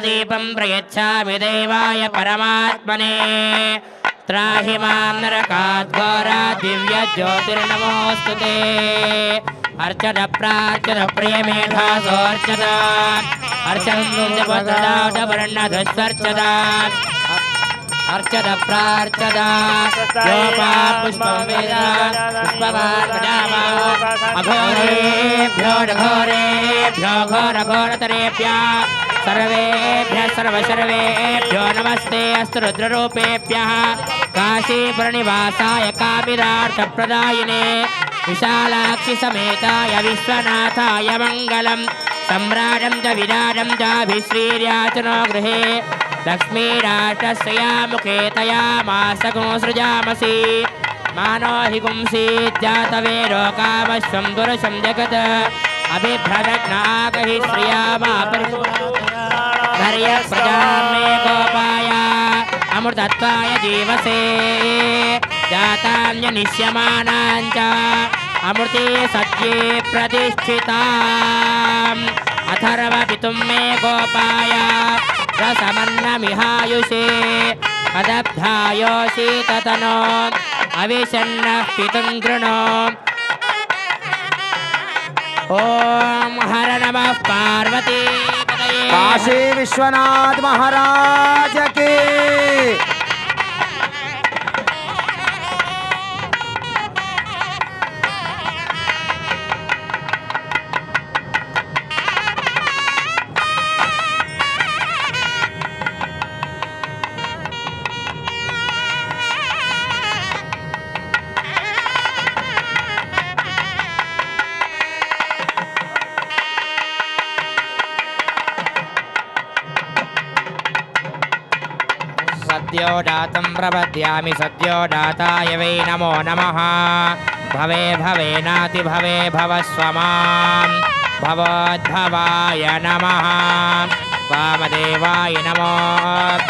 धूपदीपं प्रयच्छामि देवाय परमात्मने त्राहि मां नरकाद्घोरा दिव्यज्योतिर्नमोऽस्तु ते अर्चन प्रार्चन प्रियमेधासोऽर्चन अर्चनं जपदाडवर्णधस्वर्चना अर्चन, प्रार्चना। अघोरेभ्यो घोरेभ्यो, घोर घोरतरेभ्य सर्वेभ्य सर्वसर्वेभ्यो नमस्ते अस्तरुद्ररूपेभ्यः। काशीपुरनिवासाय कामिरार्थप्रदायिने विशालाक्षि समेताय विश्वनाथाय मङ्गलं सम्राटं च विराटं चाभिश्रीर्याचनो गृहे लक्ष्मीराष्ट्रस्य मुखे तया मासगो सृजामसि मानो हि पुंसीज्जातवेरो कामश्वं दुरशं जगत् अभिभ्रदग्नागहि श्रियामा धर्य प्रजा मे गोपाय अमृतत्वाय जीवसे जातान्यनिष्यमानाञ्च अमृते सत्ये प्रतिष्ठिताम् अथर्वपितुं मे गोपाय समन्नमिहायुषे पदब्धायोषीततनो अविशन्नः पितुम् कृणो ॐ हर नमः पार्वती काशी विश्वनाथ महाराज के सद्यो दातं प्रपद्यामि सद्यो दाताय वै नमो नमः भवे भवेनाति भवे भवस्व मां भवोद्भवाय नमः वामदेवाय नमो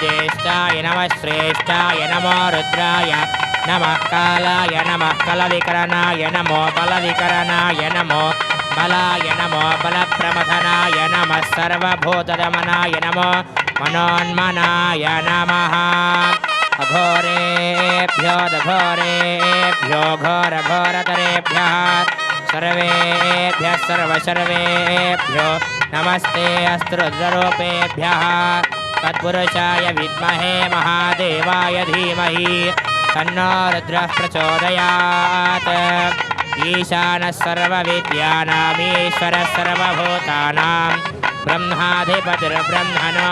ज्येष्ठाय नमः श्रेष्ठाय नमो रुद्राय नमः कालाय नमः कलविकरणाय नमो बलविकरणाय नमो बलाय नमो बलप्रमथनाय नमः सर्वभूतदमनाय नमो मनोन्मनाय नमः अघोरेभ्यो दघोरेभ्यो घोरघोरतरेभ्यः सर्वेभ्यः सर्वसर्वेभ्यो नमस्ते अस्त्रुद्ररूपेभ्यः तत्पुरुषाय विद्महे महादेवाय धीमहि तन्नो रुद्रः प्रचोदयात् ईशानः सर्वविद्यानामीश्वरः सर्वभूतानां ब्रह्माधिपतिर्ब्रह्मणो